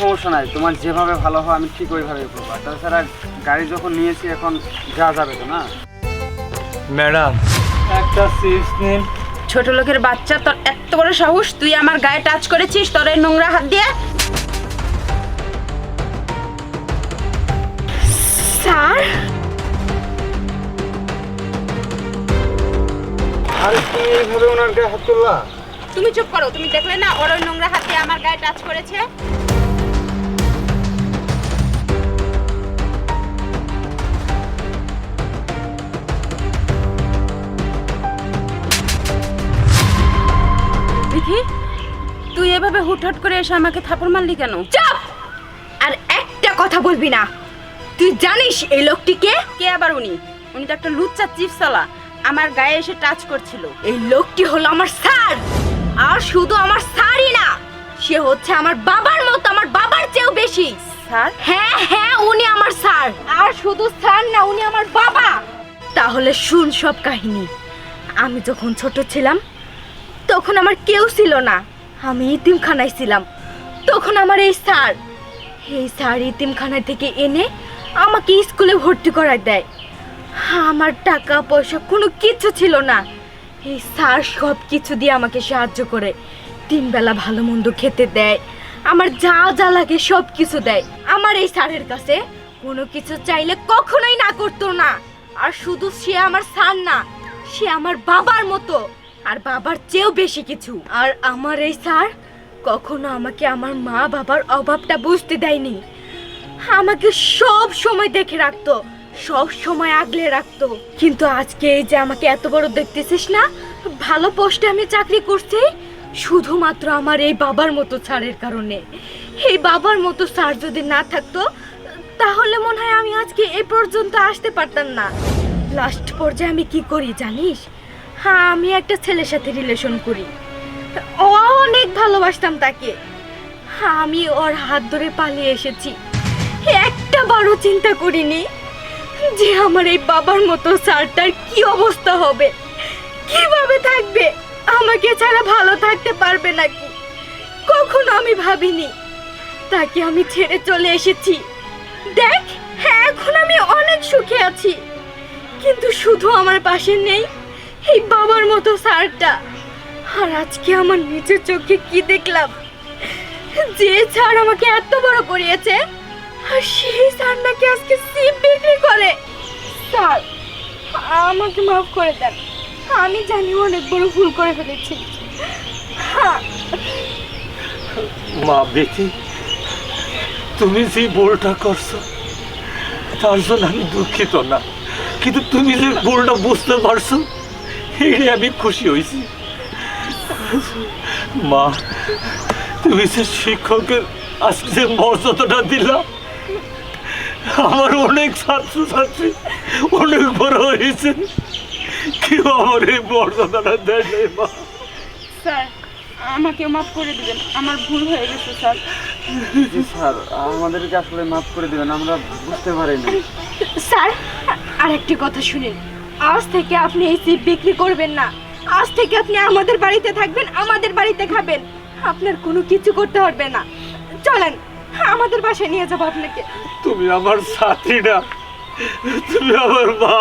সমস্যা নাই তোমার যেভাবে ভালো হয় আমি ঠিক ওইভাবে করব। আর তাছাড়া গাড়ি যখন নিয়েছি এখন যা যাবে তো না? ম্যাডাম। একটা চিপস নিন। ছোট লোকের বাচ্চা তোর এত বড় সাহস তুই আমার গায়ে টাচ করেছিস তোর এই নোংরা হাত দিয়ে? স্যার? আর তুমি এইভাবে ওনার গায়ে হাত তুললা তুমি চুপ করো তুমি দেখলে না ওর ওই নোংরা হাত দিয়ে আমার গায়ে টাচ করেছে? দেখি তুই এভাবে হুটহাট করে এসে আমাকে থাপড় মারলি কেন? চুপ! আর একটা কথা বলবি না। তুই জানিস এই লোকটিকে কে আবার উনি? উনি তো একটা লুচ্চা চিপসালা। আমার গায়ে এসে টাচ করছিল। এই লোকটি হলো আমার স্যার। আর শুধু আমার স্যারই না সে হচ্ছে আমার বাবার মতো আমার বাবার চেয়েও বেশি। স্যার? হ্যাঁ হ্যাঁ উনি আমার স্যার। আর শুধু স্যার না উনি আমার বাবা। তাহলে শুন সব কাহিনী। আমি যখন ছোট ছিলাম তখন আমার কেউ ছিল না। আমি ইতিমখানায় ছিলাম। তখন আমার এই স্যার এই স্যার ইতিমখানা থেকে এনে আমাকে স্কুলে ভর্তি করায় দেয়। আমার টাকা, পয়সা কোনো কিছু ছিল না। এই স্যার সব কিছু দিয়ে আমাকে সাহায্য করে। তিনবেলা ভালো মন্দ খেতে দেয়। আমার যা যা লাগে সব কিছু দেয়। আমার এই স্যারের কাছে কোনো কিছু চাইলে কখনোই না করতো না। আর শুধু সে আমার স্যার না, সে আমার বাবার মতো। আর বাবার চেয়েও বেশি কিছু। আর আমার এই স্যার কখনো আমাকে আমার মা বাবার অভাবটা বুঝতে দেয়নি। আমাকে সব সময় দেখে রাখতো, সব সময় আগলে রাখতো। কিন্তু আজকে এই যে আমাকে এত বড় দেখতেছিস না, ভালো পোস্টে আমি চাকরি করছি, শুধুমাত্র আমার এই বাবার মতো স্যারের কারণে। এই বাবার মতো স্যার যদি না থাকতো, তাহলে মনে হয় আমি আজকে এ পর্যন্ত আসতে পারতাম না। লাস্ট পর্যায়ে আমি কি করি জানিস? হ্যাঁ আমি একটা ছেলের সাথে রিলেশন করি। অনেক ভালোবাসতাম তাকে। হ্যাঁ আমি ওর হাত ধরে পালিয়ে এসেছি। একটা বারও চিন্তা করিনি যে আমার এই বাবার মতো স্যারটার কি অবস্থা হবে। কীভাবে থাকবে? আমাকে ছাড়া ভালো থাকতে পারবে নাকি? কখনো আমি ভাবিনি। তাকে আমি ছেড়ে চলে এসেছি। দেখ হ্যাঁ এখন আমি অনেক সুখে আছি। কিন্তু শুধু আমার পাশে নেই এই বাবার মতো স্যারটা। আর আজকে আমার নিজের চোখে কি দেখলাম? যে স্যার আমাকে এত বড় করিয়েছে, আর সেই স্যার নাকি আজকে সিম বিক্রি করে। স্যার, আমাকে মাফ করে দেন। আমি জানি অনেক বড় ভুল করে ফেলেছি। হ্যাঁ। মা বেটি, তুমি যে ভুলটা করছ, তার জন্য আমি দুঃখিত না। কিন্তু তুমি যে ভুলটা বুঝতে পারছ আমি খুশি হয়েছি মা তুমি যে শিক্ষকের আজকে যে মর্যাদাটা দিলা আমার অনেক ছাত্রছাত্রী অনেক বড় হয়েছে। কেউ আমার এই মর্যাদাটা দেয় নাই মা। স্যার আমাকে মাফ করে দিবেন আমার ভুল হয়ে গেছে স্যার। জি স্যার আমাদেরকে আসলে মাফ করে দেবেন আমরা বুঝতে পারিনি। স্যার আর একটি কথা শুনেন। আজ থেকে আপনি এই সিপ বিক্রি করবেন না। আজ থেকে আপনি আমাদের বাড়িতে থাকবেন, আমাদের বাড়িতে খাবেন। আপনার কোনো কিছু করতে হবে না। চলেন, আমাদের বাসায় নিয়ে যাব আপনাকে। তুমি আমার সাথী না। তুমি আমার মা।